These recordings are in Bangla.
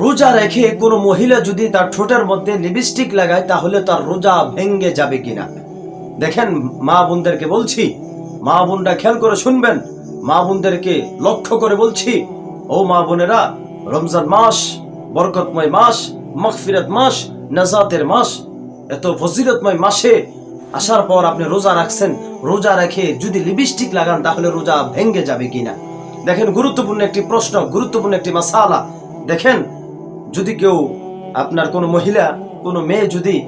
রোজা রেখে কোনো মহিলা যদি তার ঠোঁটের মধ্যে লিপস্টিক লাগায়, তাহলে তার রোজা ভেঙ্গে যাবে কিনা? দেখেন, মা বোনদেরকে বলছি, মা বোনরা খেয়াল করে শুনবেন, মা বোনদেরকে লক্ষ্য করে বলছি, ও মা বোনেরা, রমজান মাস, বরকতময় মাস, মগফিরাত মাস, নাজাতের মাস, এত ফজিলতময় মাসে আসার পর আপনি রোজা রাখছেন, রোজা রেখে যদি লিপস্টিক লাগান, তাহলে রোজা ভেঙ্গে যাবে কিনা? দেখেন, গুরুত্বপূর্ণ একটি প্রশ্ন, গুরুত্বপূর্ণ একটি মাসালা। দেখেন যদি কেউ আপনার কোনো মহিলা, কোনো মেয়ে যদি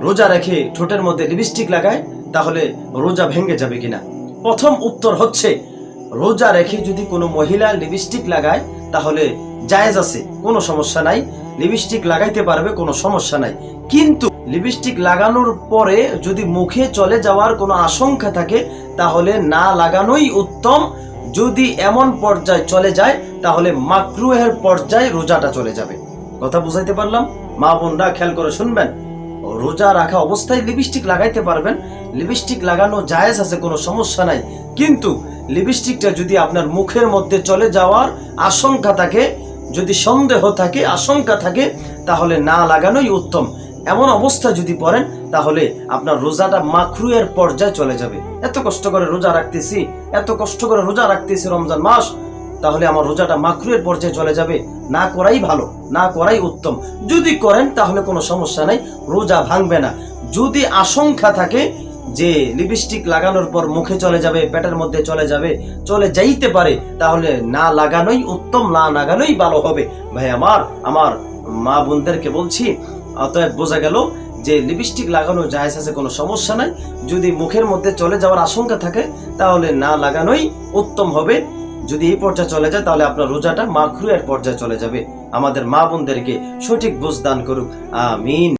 রোজা রেখে ঠোঁটের মধ্যে লিপস্টিক লাগায়, তাহলে রোজা ভেঙে যাবে কিনা? প্রথম উত্তর হচ্ছে, রোজা রেখে যদি কোনো মহিলা লিপস্টিক লাগায়, তাহলে জায়েজ আছে, কোনো সমস্যা নাই। লিপস্টিক লাগাইতে পারবে, কোনো সমস্যা নাই। কিন্তু লিপস্টিক লাগানোর পরে যদি মুখে চলে যাওয়ার কোনো আশঙ্কা থাকে, তাহলে না লাগানোই উত্তম। যদি এমন পর্যায়ে চলে যায়, তাহলে মাকরুহের পর্যায়ে রোজাটা চলে যাবে। কথা বুঝাইতে পারলাম? মা বোনরা খেয়াল করে শুনবেন। রোজা রাখা অবস্থায় লিপস্টিক লাগাইতে পারবেন। লিপস্টিক লাগানো জায়েজ আছে, কোনো সমস্যা নাই। কিন্তু লিপস্টিকটা যদি আপনার মুখের মধ্যে চলে যাওয়ার আশঙ্কা থাকে, যদি সন্দেহ থাকে, আশঙ্কা থাকে, তাহলে না লাগানোই উত্তম। এমন অবস্থা যদি পড়েন, তাহলে আপনার রোজাটা মাখরুয়ের পর্যায়ে চলে যাবে। এত কষ্ট করে রোজা রাখতেছি, এত কষ্ট করে রোজা রাখতেছি রমজান মাস তাহলে আমার রোজাটা মাকরুয়ের পর্যায়ে চলে যাবে। না করাই ভালো, না করাই উত্তম। যদি করেন, তাহলে কোনো সমস্যা নাই, রোজা ভাঙবে না। যদি আশঙ্কা থাকে যে লিপস্টিক লাগানোর পর মুখে চলে যাবে, পেটের মধ্যে চলে যাবে, চলে যাইতে পারে, তাহলে না লাগানোই উত্তম, না লাগানোই ভালো হবে। ভাই আমার আমার মা বোনদেরকে বলছি, অতএব বোঝা গেল যে লিপস্টিক লাগানো জায়েজ আছে, কোনো সমস্যা নাই। যদি মুখের মধ্যে চলে যাওয়ার আশঙ্কা থাকে, তাহলে না লাগানোই উত্তম হবে। যদি এই পর্যায়ে চলে যায়, তাহলে আপনার রোজাটা মাখরুয়ের পর্যায়ে চলে যাবে। আমাদের মা বোনদেরকে সঠিক বুঝ দান করুক। আমিন।